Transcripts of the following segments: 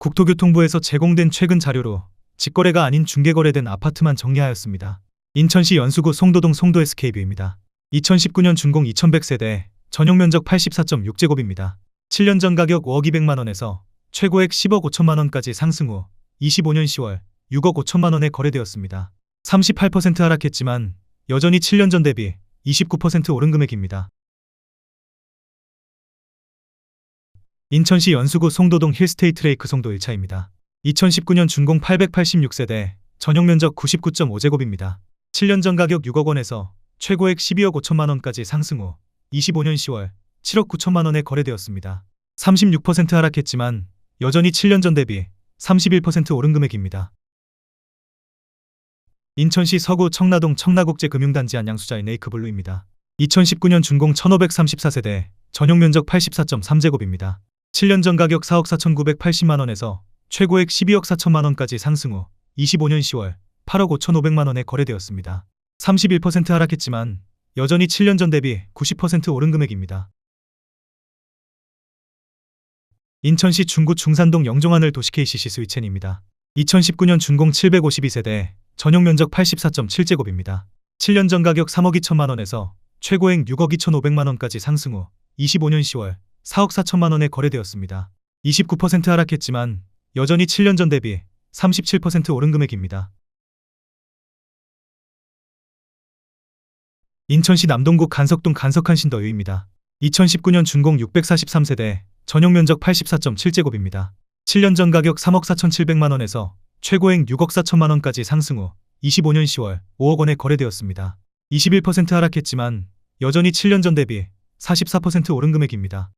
국토교통부에서 제공된 최근 자료로 직거래가 아닌 중개거래된 아파트만 정리하였습니다. 인천시 연수구 송도동 송도 SK뷰입니다. 2019년 준공 2100세대, 전용 면적 84.6제곱입니다. 7년 전 가격 5억 200만 원에서 최고액 10억 5천만 원까지 상승 후 25년 10월 6억 5천만 원에 거래되었습니다. 38% 하락했지만 여전히 7년 전 대비 29% 오른 금액입니다. 인천시 연수구 송도동 힐스테이트 레이크 송도 1차입니다. 2019년 준공 886세대, 전용 면적 99.5제곱입니다. 7년 전 가격 6억 원에서 최고액 12억 5천만 원까지 상승 후 25년 10월 7억 9천만 원에 거래되었습니다. 36% 하락했지만 여전히 7년 전 대비 31% 오른 금액입니다. 인천시 서구 청라동 청라국제금융단지 안양수자인 네이크블루입니다. 2019년 준공 1534세대, 전용 면적 84.3제곱입니다. 7년 전 가격 4억 4,980만 원에서 최고액 12억 4천만 원까지 상승 후 25년 10월 8억 5,500만 원에 거래되었습니다. 31% 하락했지만 여전히 7년 전 대비 90% 오른 금액입니다. 인천시 중구 중산동 영종하늘 도시 KCC 스위첸입니다. 2019년 준공 752세대, 전용 면적 84.7제곱입니다. 7년 전 가격 3억 2천만 원에서 최고액 6억 2천5백만 원까지 상승 후 25년 10월 4억 4천만 원에 거래되었습니다. 29% 하락했지만 여전히 7년 전 대비 37% 오른 금액입니다. 인천시 남동구 간석동 간석한 신더유입니다. 2019년 준공 643세대, 전용 면적 84.7제곱입니다. 7년 전 가격 3억 4,700만 원에서 최고액 6억 4천만 원까지 상승 후 25년 10월 5억 원에 거래되었습니다. 21% 하락했지만 여전히 7년 전 대비 44% 오른 금액입니다.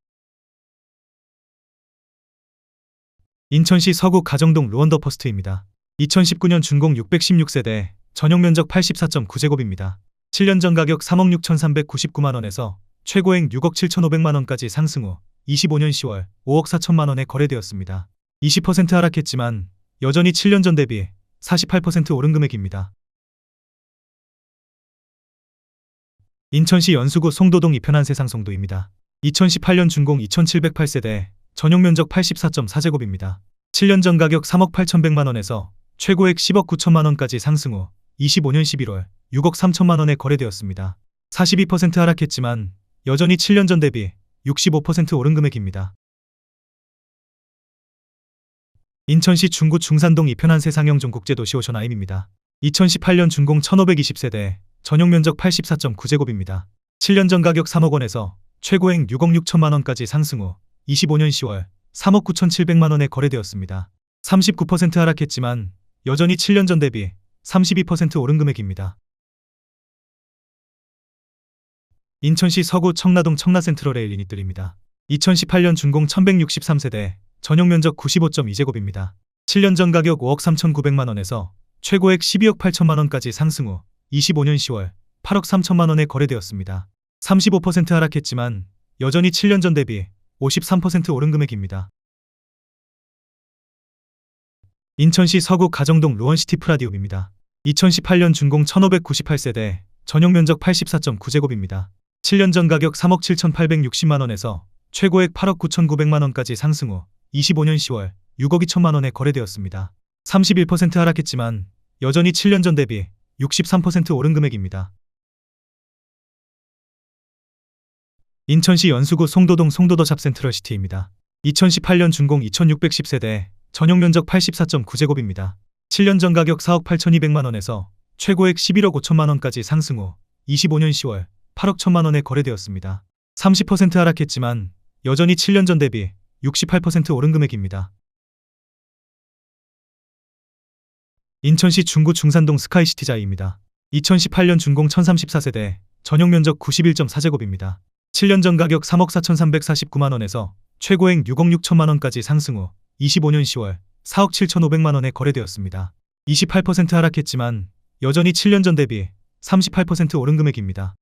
인천시 서구 가정동 루원더퍼스트입니다. 2019년 준공 616세대, 전용 면적 84.9제곱입니다. 7년 전 가격 3억 6,399만 원에서 최고액 6억 7,500만 원까지 상승 후 25년 10월 5억 4천만 원에 거래되었습니다. 20% 하락했지만 여전히 7년 전 대비 48% 오른 금액입니다. 인천시 연수구 송도동 이편한 세상 송도입니다. 2018년 준공 2708세대, 전용 면적 84.4제곱입니다. 7년 전 가격 3억 8천백만 원에서 최고액 10억 9천만 원까지 상승 후 25년 11월 6억 3천만 원에 거래되었습니다. 42% 하락했지만 여전히 7년 전 대비 65% 오른 금액입니다. 인천시 중구 중산동 이편한 세상형 종국제 도시 오션 아임입니다. 2018년 준공 1520세대, 전용 면적 84.9제곱입니다. 7년 전 가격 3억 원에서 최고액 6억 6천만 원까지 상승 후 25년 10월 3억 9천7백만 원에 거래되었습니다. 39% 하락했지만 여전히 7년 전 대비 32% 오른 금액입니다. 인천시 서구 청라동 청라센트럴레일 유닛들입니다. 2018년 준공 1163세대, 전용 면적 95.2제곱입니다. 7년 전 가격 5억 3천9백만 원에서 최고액 12억 8천만 원까지 상승 후 25년 10월 8억 3천만 원에 거래되었습니다. 35% 하락했지만 여전히 7년 전 대비 53% 오른 금액입니다. 인천시 서구 가정동 루원시티 프라디움입니다. 2018년 준공 1598세대, 전용 면적 84.9제곱입니다. 7년 전 가격 3억 7,860만 원에서 최고액 8억 9,900만 원까지 상승 후 25년 10월 6억 2천만 원에 거래되었습니다. 31% 하락했지만 여전히 7년 전 대비 63% 오른 금액입니다. 인천시 연수구 송도동 송도더 샵센트럴시티입니다. 2018년 준공 2610세대, 전용 면적 84.9제곱입니다. 7년 전 가격 4억 8,200만 원에서 최고액 11억 5천만 원까지 상승 후 25년 10월 8억 1천만 원에 거래되었습니다. 30% 하락했지만 여전히 7년 전 대비 68% 오른 금액입니다. 인천시 중구 중산동 스카이시티자이입니다. 2018년 준공 1034세대, 전용 면적 91.4제곱입니다. 7년 전 가격 3억 4,349만 원에서 최고액 6억 6천만 원까지 상승 후 25년 10월 4억 7천5백만 원에 거래되었습니다. 28% 하락했지만 여전히 7년 전 대비 38% 오른 금액입니다.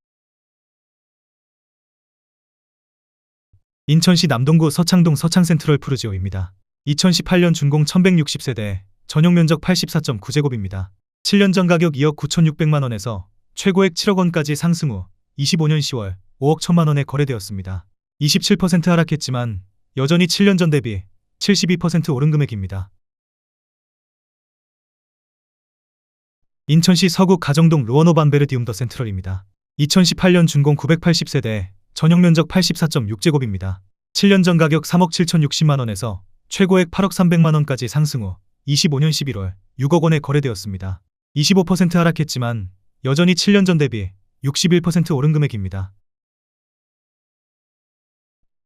인천시 남동구 서창동 서창센트럴 푸르지오입니다. 2018년 준공 1160세대, 전용 면적 84.9제곱입니다. 7년 전 가격 2억 9,600만 원에서 최고액 7억 원까지 상승 후 25년 10월 5억 1천만 원에 거래되었습니다. 27% 하락했지만 여전히 7년 전 대비 72% 오른 금액입니다. 인천시 서구 가정동 루어노 반베르디움 더 센트럴입니다. 2018년 준공 980세대, 전용 면적 84.6제곱입니다. 7년 전 가격 3억 7,060만원에서 최고액 8억 300만원까지 상승 후 25년 11월 6억 원에 거래되었습니다. 25% 하락했지만 여전히 7년 전 대비 61% 오른 금액입니다.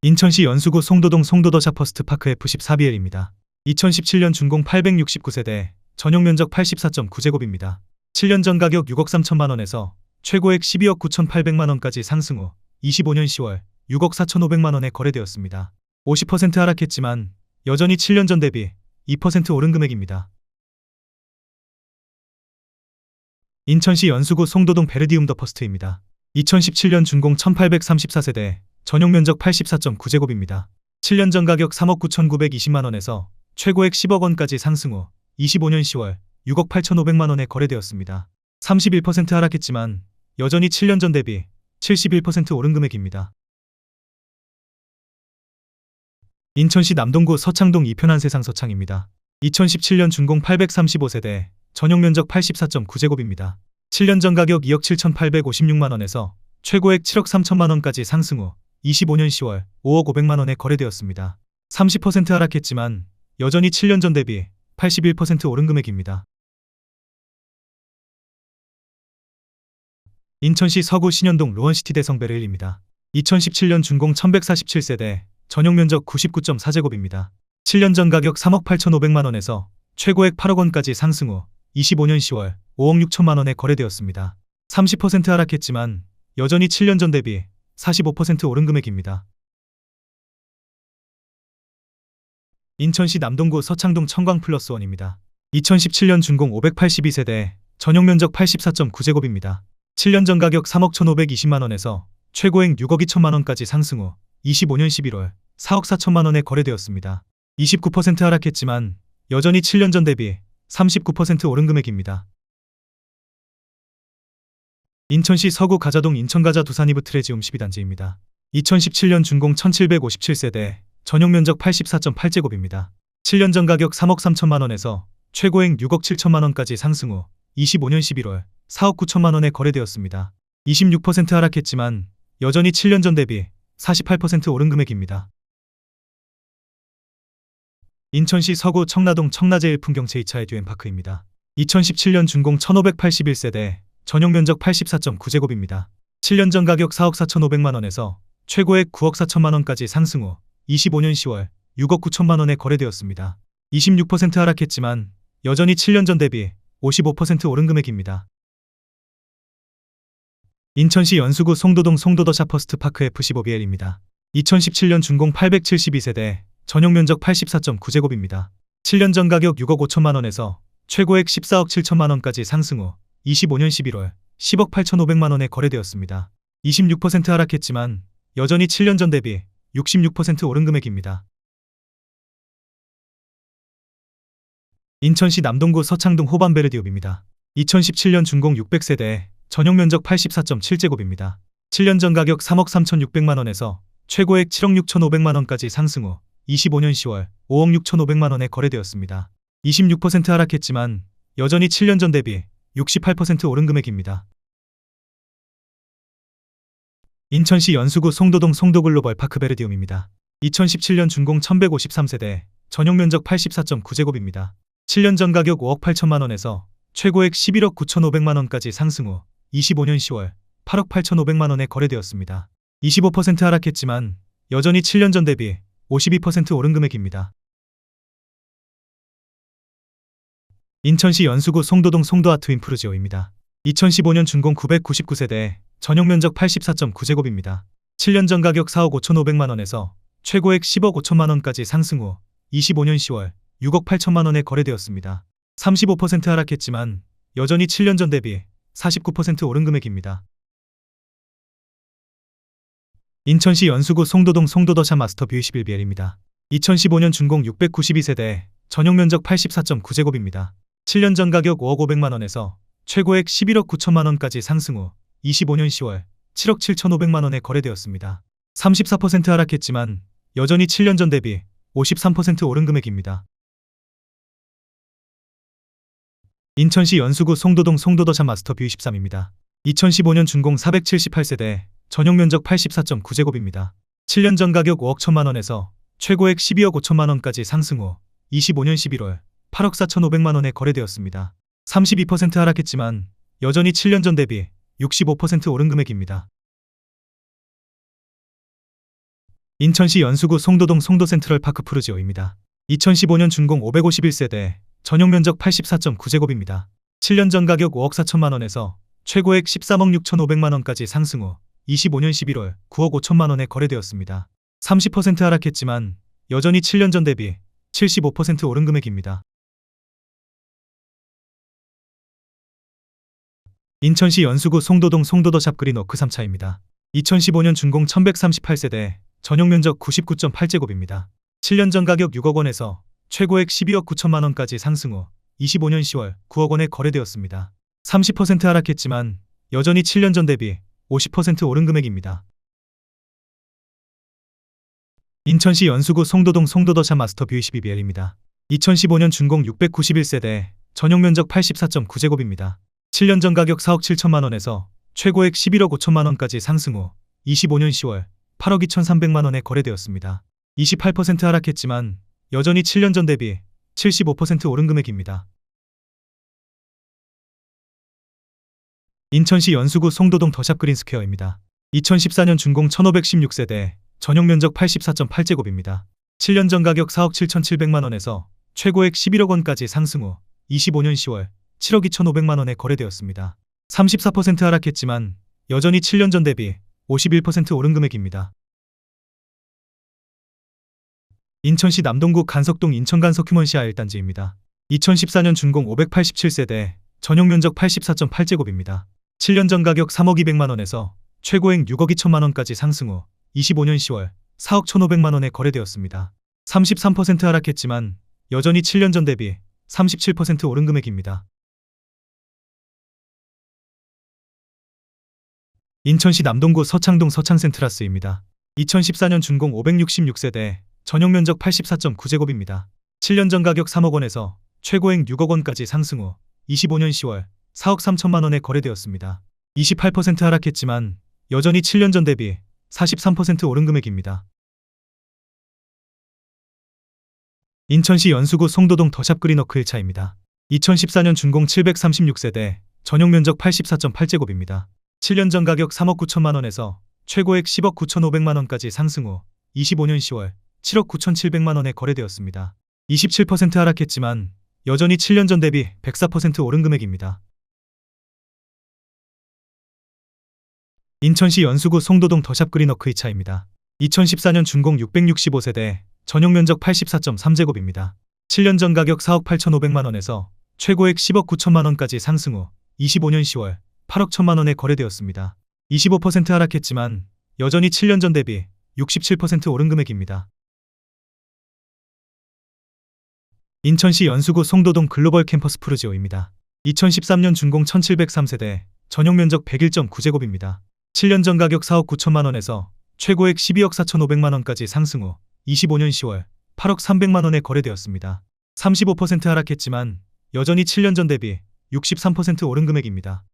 인천시 연수구 송도동 송도더 샤퍼스트 파크 F14BL입니다. 2017년 준공 869세대, 전용 면적 84.9제곱입니다. 7년 전 가격 6억 3천만 원에서 최고액 12억 9천8백만 원까지 상승 후 25년 10월 6억 4천5백만 원에 거래되었습니다. 50% 하락했지만 여전히 7년 전 대비 2% 오른 금액입니다. 인천시 연수구 송도동 베르디움 더 퍼스트입니다. 2017년 준공 1834세대, 전용 면적 84.9제곱입니다. 7년 전 가격 3억 9,920만 원에서 최고액 10억 원까지 상승 후 25년 10월 6억 8,500만 원에 거래되었습니다. 31% 하락했지만 여전히 7년 전 대비 71% 오른 금액입니다. 인천시 남동구 서창동 이편한 세상 서창입니다. 2017년 준공 835세대, 전용 면적 84.9제곱입니다. 7년 전 가격 2억 7,856만 원에서 최고액 7억 3천만 원까지 상승 후 25년 10월 5억 500만 원에 거래되었습니다. 30% 하락했지만 여전히 7년 전 대비 81% 오른 금액입니다. 인천시 서구 신현동 로원시티 대성베르일입니다. 2017년 준공 1147세대, 전용 면적 99.4제곱입니다. 7년 전 가격 3억 8,500만 원에서 최고액 8억 원까지 상승 후 25년 10월 5억 6천만 원에 거래되었습니다. 30% 하락했지만 여전히 7년 전 대비 45% 오른 금액입니다. 인천시 남동구 서창동 청광 플러스 원입니다. 2017년 준공 582세대, 전용 면적 84.9제곱입니다. 7년 전 가격 3억 1,520만 원에서 최고액 6억 2천만 원까지 상승 후 25년 11월 4억 4천만 원에 거래되었습니다. 29% 하락했지만 여전히 7년 전 대비 39% 오른 금액입니다. 인천시 서구 가자동 인천가자 두산이브 트레지움 12단지입니다. 2017년 준공 1757세대, 전용 면적 84.8제곱입니다. 7년 전 가격 3억 3천만 원에서 최고액 6억 7천만 원까지 상승 후 25년 11월 4억 9천만 원에 거래되었습니다. 26% 하락했지만 여전히 7년 전 대비 48% 오른 금액입니다. 인천시 서구 청라동 청라제일 풍경채 2차 에듀앤파크입니다. 2017년 준공 1581세대, 전용 면적 84.9제곱입니다. 7년 전 가격 4억 4천5백만 원에서 최고액 9억 4천만 원까지 상승 후 25년 10월 6억 9천만 원에 거래되었습니다. 26% 하락했지만 여전히 7년 전 대비 55% 오른 금액입니다. 인천시 연수구 송도동 송도더 샤퍼스트 파크 F15BL입니다. 2017년 준공 872세대, 전용 면적 84.9제곱입니다. 7년 전 가격 6억 5천만 원에서 최고액 14억 7천만 원까지 상승 후 25년 11월 10억 8천5백만 원에 거래되었습니다. 26% 하락했지만 여전히 7년 전 대비 66% 오른 금액입니다. 인천시 남동구 서창동 호반베르디옵입니다. 2017년 준공 600세대, 전용 면적 84.7제곱입니다. 7년 전 가격 3억 3,600만 원에서 최고액 7억 6,500만 원까지 상승 후 25년 10월 5억 6,500만 원에 거래되었습니다. 26% 하락했지만 여전히 7년 전 대비 68% 오른 금액입니다. 인천시 연수구 송도동 송도글로벌 파크베르디움입니다. 2017년 준공 1153세대, 전용 면적 84.9제곱입니다. 7년 전 가격 5억 8천만 원에서 최고액 11억 9천5백만 원까지 상승 후 25년 10월 8억 8천5백만 원에 거래되었습니다. 25% 하락했지만 여전히 7년 전 대비 52% 오른 금액입니다. 인천시 연수구 송도동 송도아트 윈프루지오입니다. 2015년 준공 999세대, 전용 면적 84.9제곱입니다. 7년 전 가격 4억 5천5백만 원에서 최고액 10억 5천만 원까지 상승 후 25년 10월 6억 8천만 원에 거래되었습니다. 35% 하락했지만 여전히 7년 전 대비 49% 오른 금액입니다. 인천시 연수구 송도동 송도더샤 마스터 뷰 21BL입니다. 2015년 준공 692세대, 전용 면적 84.9제곱입니다. 7년 전 가격 5억 5백만 원에서 최고액 11억 9천만 원까지 상승 후 25년 10월 7억 7천5백만 원에 거래되었습니다. 34% 하락했지만 여전히 7년 전 대비 53% 오른 금액입니다. 인천시 연수구 송도동 송도더샵 마스터뷰 23입니다. 2015년 준공 478세대, 전용 면적 84.9제곱입니다. 7년 전 가격 5억 1천만 원에서 최고액 12억 5천만 원까지 상승 후 25년 11월 8억 4천5백만 원에 거래되었습니다. 32% 하락했지만 여전히 7년 전 대비 65% 오른 금액입니다. 인천시 연수구 송도동 송도센트럴 파크 푸르지오입니다. 2015년 준공 551세대, 전용 면적 84.9제곱입니다. 7년 전 가격 5억 4천만 원에서 최고액 13억 6천5백만 원까지 상승 후 25년 11월 9억 5천만 원에 거래되었습니다. 30% 하락했지만 여전히 7년 전 대비 75% 오른 금액입니다. 인천시 연수구 송도동 송도더 샵 그린워크 3차입니다. 2015년 준공 1138세대, 전용 면적 99.8제곱입니다. 7년 전 가격 6억 원에서 최고액 12억 9천만 원까지 상승 후 25년 10월 9억 원에 거래되었습니다. 30% 하락했지만 여전히 7년 전 대비 50% 오른 금액입니다. 인천시 연수구 송도동 송도더샵 마스터뷰 22BL입니다. 2015년 준공 691세대, 전용 면적 84.9제곱입니다. 7년 전 가격 4억 7천만 원에서 최고액 11억 5천만 원까지 상승 후 25년 10월 8억 2천3백만 원에 거래되었습니다. 28% 하락했지만 여전히 7년 전 대비 75% 오른 금액입니다. 인천시 연수구 송도동 더샵 그린스퀘어입니다. 2014년 준공 1516세대, 전용 면적 84.8제곱입니다. 7년 전 가격 4억 7천7백만 원에서 최고액 11억 원까지 상승 후 25년 10월 7억 2천5백만 원에 거래되었습니다. 34% 하락했지만 여전히 7년 전 대비 51% 오른 금액입니다. 인천시 남동구 간석동 인천간석 휴먼시아 1단지입니다. 2014년 준공 587세대, 전용 면적 84.8제곱입니다. 7년 전 가격 3억 2백만 원에서 최고액 6억 2천만 원까지 상승 후 25년 10월 4억 1,500만 원에 거래되었습니다. 33% 하락했지만 여전히 7년 전 대비 37% 오른 금액입니다. 인천시 남동구 서창동 서창센트라스입니다. 2014년 준공 566세대, 전용 면적 84.9제곱입니다. 7년 전 가격 3억 원에서 최고액 6억 원까지 상승 후 25년 10월 4억 3천만 원에 거래되었습니다. 28% 하락했지만 여전히 7년 전 대비 43% 오른 금액입니다. 인천시 연수구 송도동 더샵 그린워크 1차입니다. 2014년 준공 736세대, 전용 면적 84.8제곱입니다. 7년 전 가격 3억 9천만 원에서 최고액 10억 9천5백만 원까지 상승 후 25년 10월 7억 9천7백만 원에 거래되었습니다. 27% 하락했지만 여전히 7년 전 대비 104% 오른 금액입니다. 인천시 연수구 송도동 더샵 그린워크 2차입니다. 2014년 준공 665세대, 전용 면적 84.3제곱입니다. 7년 전 가격 4억 8천5백만 원에서 최고액 10억 9천만 원까지 상승 후 25년 10월 8억 1천만 원에 거래되었습니다. 25% 하락했지만 여전히 7년 전 대비 67% 오른 금액입니다. 인천시 연수구 송도동 글로벌 캠퍼스 푸르지오입니다. 2013년 준공 1703세대, 전용 면적 101.9제곱입니다. 7년 전 가격 4억 9천만 원에서 최고액 12억 4천5백만 원까지 상승 후 25년 10월 8억 3백만 원에 거래되었습니다. 35% 하락했지만 여전히 7년 전 대비 63% 오른 금액입니다.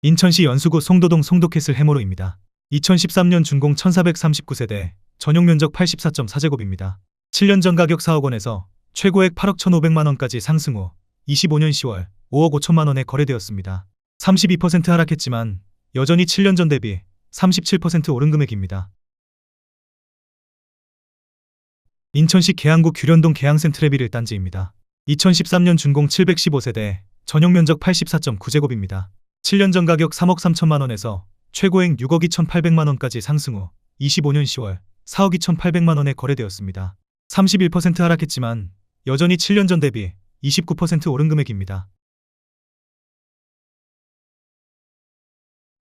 인천시 연수구 송도동 송도캐슬 해모로입니다. 2013년 준공 1439세대, 전용 면적 84.4제곱입니다. 7년 전 가격 4억 원에서 최고액 8억 1,500만 원까지 상승 후 25년 10월 5억 5천만 원에 거래되었습니다. 32% 하락했지만 여전히 7년 전 대비 37% 오른 금액입니다. 인천시 계양구 규련동 계양센트레빌 1단지입니다. 2013년 준공 715세대, 전용 면적 84.9제곱입니다. 7년 전 가격 3억 3천만 원에서 최고액 6억 2천8백만 원까지 상승 후 25년 10월 4억 2천8백만 원에 거래되었습니다. 31% 하락했지만 여전히 7년 전 대비 29% 오른 금액입니다.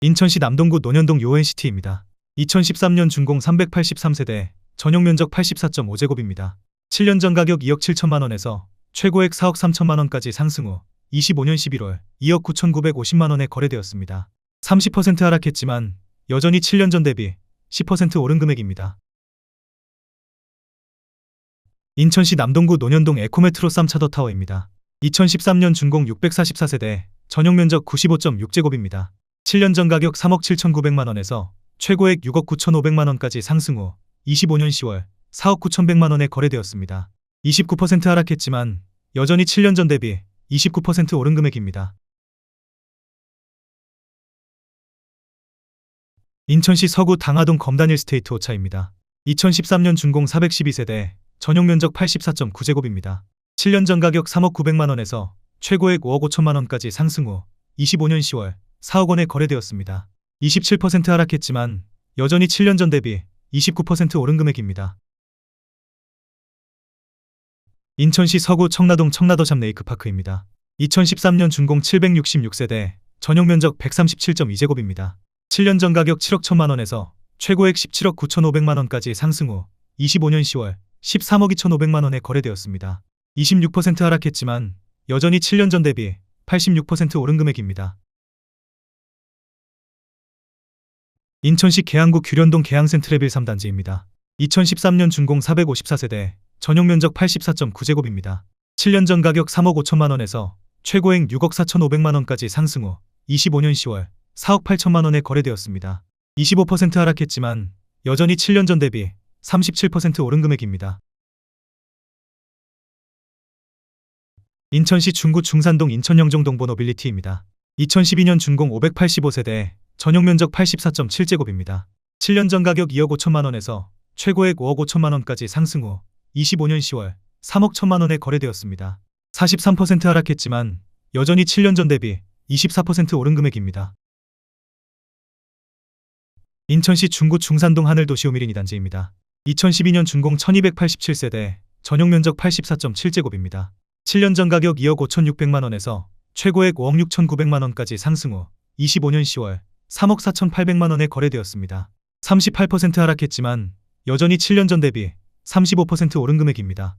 인천시 남동구 논현동 요엔시티입니다. 2013년 준공 383세대, 전용 면적 84.5제곱입니다. 7년 전 가격 2억 7천만 원에서 최고액 4억 3천만 원까지 상승 후 25년 11월 2억 9천9백오십만 원에 거래되었습니다. 30% 하락했지만 여전히 7년 전 대비 10% 오른 금액입니다. 인천시 남동구 논현동 에코메트로 쌈차더타워입니다. 2013년 준공 644세대, 전용 면적 95.6제곱입니다. 7년 전 가격 3억 7,900만 원에서 최고액 6억 9,500만 원까지 상승 후 25년 10월 4억 9,100만 원에 거래되었습니다. 29% 하락했지만 여전히 7년 전 대비 29% 오른 금액입니다. 인천시 서구 당하동 검단 일 스테이트 오차입니다. 2013년 준공 412세대, 전용 면적 84.9제곱입니다. 7년 전 가격 3억 900만 원에서 최고액 5억 5천만 원까지 상승 후 25년 10월 4억 원에 거래되었습니다. 27% 하락했지만 여전히 7년 전 대비 29% 오른 금액입니다. 인천시 서구 청라동 청라더샵 레이크파크입니다. 2013년 준공 766세대, 전용 면적 137.2제곱입니다. 7년 전 가격 7억 1천만 원에서 최고액 17억 9천5백만 원까지 상승 후 25년 10월 13억 2천5백만 원에 거래되었습니다. 26% 하락했지만 여전히 7년 전 대비 86% 오른 금액입니다. 인천시 계양구 규련동 계양센트레빌 3단지입니다. 2013년 준공 454세대, 전용 면적 84.9제곱입니다. 7년 전 가격 3억 5천만 원에서 최고액 6억 4천5백만 원까지 상승 후 25년 10월 4억 8천만 원에 거래되었습니다. 25% 하락했지만 여전히 7년 전 대비 37% 오른 금액입니다. 인천시 중구 중산동 인천영종동 노빌리티입니다. 2012년 준공 585세대, 전용 면적 84.7제곱입니다. 7년 전 가격 2억 5천만 원에서 최고액 5억 5천만 원까지 상승 후 25년 10월 3억 1천만 원에 거래되었습니다. 43% 하락했지만 여전히 7년 전 대비 24% 오른 금액입니다. 인천시 중구 중산동 하늘도시 오미린 2단지입니다. 2012년 준공 1287세대, 전용 면적 84.7제곱입니다. 7년 전 가격 2억 5,600만 원에서 최고액 5억 6,900만 원까지 상승 후 25년 10월 3억 4,800만 원에 거래되었습니다. 38% 하락했지만 여전히 7년 전 대비 35% 오른 금액입니다.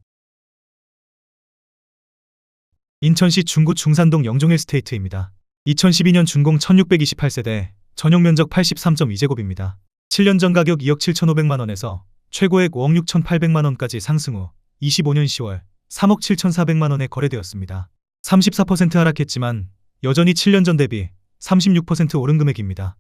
인천시 중구 중산동 영종일 스테이트입니다. 2012년 준공 1628세대, 전용 면적 83.2제곱입니다. 7년 전 가격 2억 7,500만 원에서 최고액 5억 6,800만 원까지 상승 후 25년 10월 3억 7,400만 원에 거래되었습니다. 34% 하락했지만 여전히 7년 전 대비 36% 오른 금액입니다.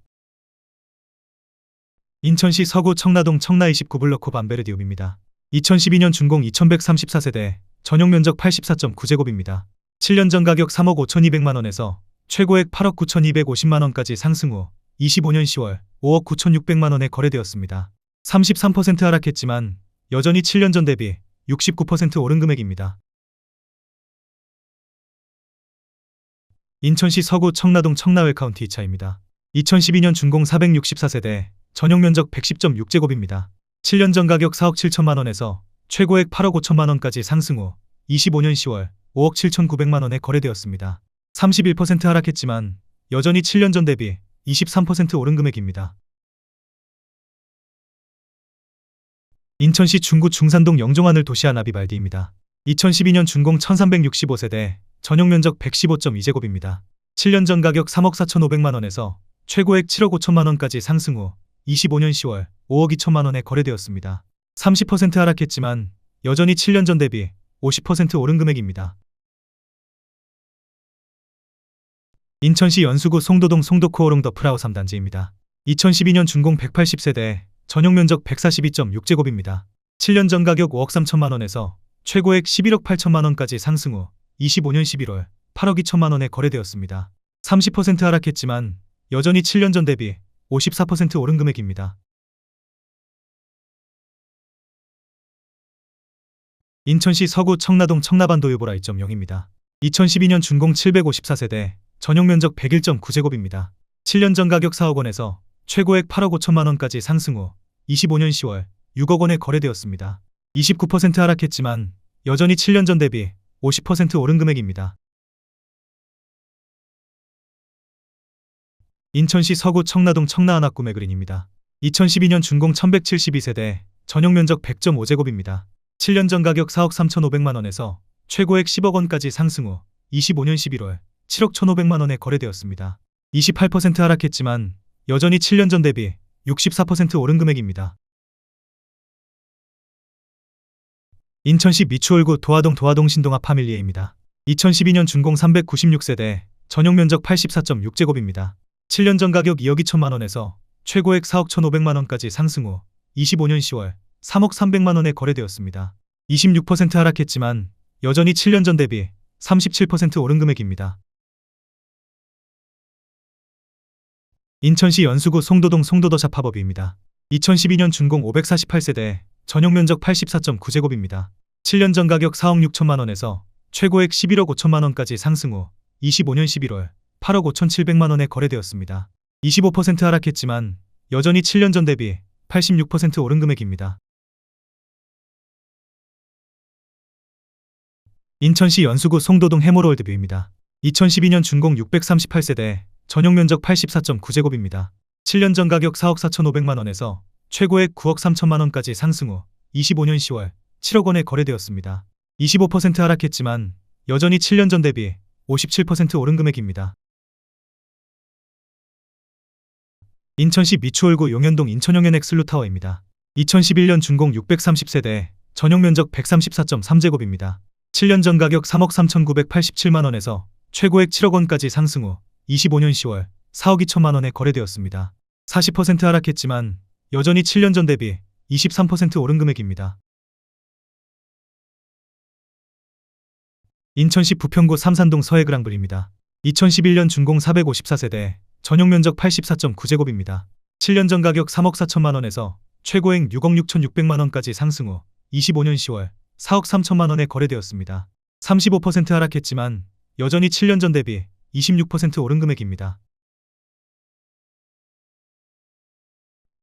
인천시 서구 청라동 청라 29블럭 호 반베르디움입니다. 2012년 준공 2134세대, 전용 면적 84.9제곱입니다. 7년 전 가격 3억 5,200만 원에서 최고액 8억 9,250만 원까지 상승 후 25년 10월 5억 9,600만 원에 거래되었습니다. 33% 하락했지만 여전히 7년 전 대비 69% 오른 금액입니다. 인천시 서구 청라동 청라웰 카운티 2차입니다. 2012년 준공 464세대, 전용 면적 110.6제곱입니다. 7년 전 가격 4억 7천만 원에서 최고액 8억 5천만 원까지 상승 후 25년 10월 5억 7천9백만 원에 거래되었습니다. 31% 하락했지만 여전히 7년 전 대비 23% 오른 금액입니다. 인천시 중구 중산동 영종하늘 도시아 나비발디입니다. 2012년 준공 1365세대, 전용 면적 115.2제곱입니다. 7년 전 가격 3억 4천5백만 원에서 최고액 7억 5천만 원까지 상승 후 25년 10월 5억 2천만 원에 거래되었습니다. 30% 하락했지만 여전히 7년 전 대비 50% 오른 금액입니다. 인천시 연수구 송도동 송도코오롱 더 프라우 3단지입니다. 2012년 준공 180세대, 전용 면적 142.6제곱입니다. 7년 전 가격 5억 3천만 원에서 최고액 11억 8천만 원까지 상승 후 25년 11월 8억 2천만 원에 거래되었습니다. 30% 하락했지만 여전히 7년 전 대비 54% 오른 금액입니다. 인천시 서구 청라동 청라반도 유보라 2.0입니다. 2012년 준공 754세대, 전용 면적 101.9제곱입니다. 7년 전 가격 4억 원에서 최고액 8억 5천만 원까지 상승 후 25년 10월 6억 원에 거래되었습니다. 29% 하락했지만 여전히 7년 전 대비 50% 오른 금액입니다. 인천시 서구 청라동 청라하나 꿈의 그린입니다. 2012년 준공 1172세대, 전용 면적 100.5제곱입니다. 7년 전 가격 4억 3,500만 원에서 최고액 10억 원까지 상승 후 25년 11월 7억 1,500만 원에 거래되었습니다. 28% 하락했지만 여전히 7년 전 대비 64% 오른 금액입니다. 인천시 미추홀구 도화동 도화동 신동아 파밀리에입니다. 2012년 준공 396세대, 전용 면적 84.6제곱입니다. 7년 전 가격 2억 2천만 원에서 최고액 4억 1,500만 원까지 상승 후 25년 10월 3억 300만 원에 거래되었습니다. 26% 하락했지만 여전히 7년 전 대비 37% 오른 금액입니다. 인천시 연수구 송도동 송도더 샤파법입니다. 2012년 준공 548세대, 전용 면적 84.9제곱입니다. 7년 전 가격 4억 6천만 원에서 최고액 11억 5천만 원까지 상승 후 25년 11월 8억 5천7백만 원에 거래되었습니다. 25% 하락했지만 여전히 7년 전 대비 86% 오른 금액입니다. 인천시 연수구 송도동 해모로월드뷰입니다. 2012년 준공 638세대, 전용 면적 84.9제곱입니다. 7년 전 가격 4억 4천5백만 원에서 최고액 9억 3천만 원까지 상승 후 25년 10월 7억 원에 거래되었습니다. 25% 하락했지만 여전히 7년 전 대비 57% 오른 금액입니다. 인천시 미추홀구 용현동 인천용현 엑슬루타워입니다. 2011년 준공 630세대, 전용 면적 134.3제곱입니다. 7년 전 가격 3억 3,987만 원에서 최고액 7억 원까지 상승 후 25년 10월 4억 2천만 원에 거래되었습니다. 40% 하락했지만 여전히 7년 전 대비 23% 오른 금액입니다. 인천시 부평구 삼산동 서해 그랑블입니다. 2011년 준공 454세대, 전용 면적 84.9제곱입니다. 7년 전 가격 3억 4천만 원에서 최고액 6억 6천6백만 원까지 상승 후 25년 10월 4억 3천만 원에 거래되었습니다. 35% 하락했지만 여전히 7년 전 대비 26% 오른 금액입니다.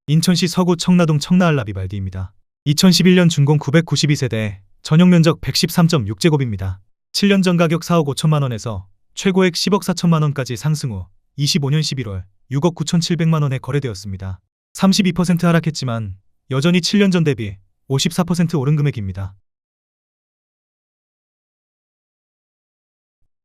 인천시 서구 청라동 청라알라비발디입니다. 2011년 준공 992세대, 전용 면적 113.6제곱입니다. 7년 전 가격 4억 5천만 원에서 최고액 10억 4천만 원까지 상승 후 25년 11월 6억 9천7백만 원에 거래되었습니다. 32% 하락했지만 여전히 7년 전 대비 54% 오른 금액입니다.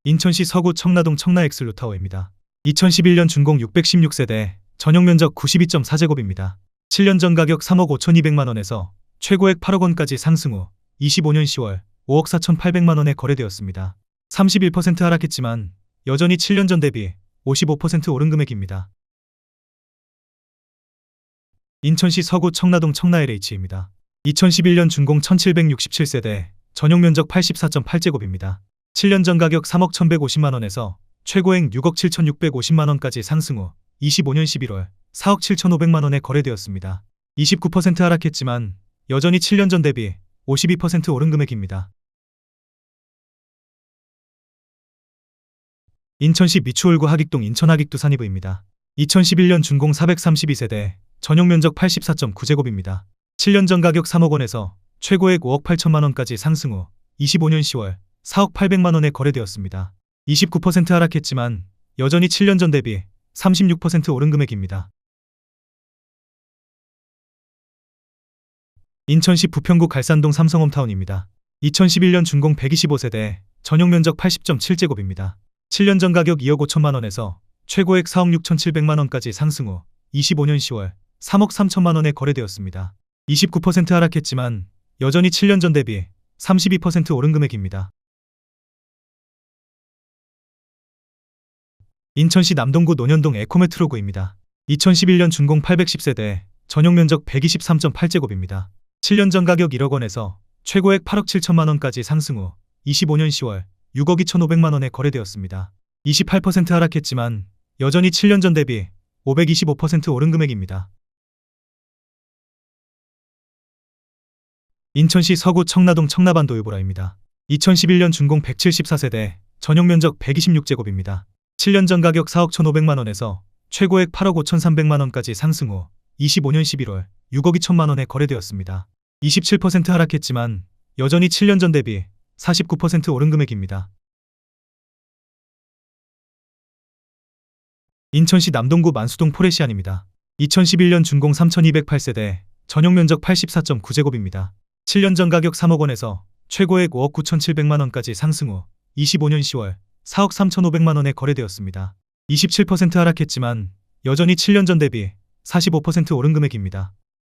인천시 서구 청라동 청라엑슬루타워입니다. 2011년 준공 616세대, 전용 면적 92.4제곱입니다. 7년 전 가격 3억 5천2백만 원에서 최고액 8억 원까지 상승 후 25년 10월 5억 4천8백만 원에 거래되었습니다. 31% 하락했지만 여전히 7년 전 대비 55% 오른 금액입니다. 인천시 서구 청라동 청라 LH입니다. 2011년 준공 1767세대, 전용 면적 84.8제곱입니다. 7년 전 가격 3억 1150만 원에서 최고액 6억 7650만 원까지 상승 후 25년 11월 4억 7500만 원에 거래되었습니다. 29% 하락했지만 여전히 7년 전 대비 52% 오른 금액입니다. 인천시 미추홀구 하객동 인천하객두 산이브입니다. 2011년 준공 432세대, 전용 면적 84.9제곱입니다. 7년 전 가격 3억 원에서 최고액 5억 8천만 원까지 상승 후 25년 10월 4억 8백만 원에 거래되었습니다. 29% 하락했지만 여전히 7년 전 대비 36% 오른 금액입니다. 인천시 부평구 갈산동 삼성홈타운입니다. 2011년 준공 125세대, 전용 면적 80.7제곱입니다. 7년 전 가격 2억 5천만 원에서 최고액 4억 6천7백만 원까지 상승 후 25년 10월 3억 3천만 원에 거래되었습니다. 29% 하락했지만 여전히 7년 전 대비 32% 오른 금액입니다. 인천시 남동구 논현동 에코메트로구입니다. 2011년 준공 810세대, 전용 면적 123.8제곱입니다. 7년 전 가격 1억 원에서 최고액 8억 7천만 원까지 상승 후 25년 10월 6억 2천5백만 원에 거래되었습니다. 28% 하락했지만 여전히 7년 전 대비 525% 오른 금액입니다. 인천시 서구 청라동 청라반도 유보라입니다. 2011년 준공 174세대, 전용 면적 126제곱입니다. 7년 전 가격 4억 1,500만 원에서 최고액 8억 5,300만 원까지 상승 후 25년 11월 6억 2천만 원에 거래되었습니다. 27% 하락했지만 여전히 7년 전 대비 49% 오른 금액입니다. 인천시 남동구 만수동 포레시안입니다. 2011년 준공 3208세대, 전용 면적 84.9제곱입니다. 7년 전 가격 3억 원에서 최고액 5억 9,700만 원까지 상승 후 25년 10월 4억 3,500만 원에 거래되었습니다. 27% 하락했지만 여전히 7년 전 대비 45% 오른 금액입니다.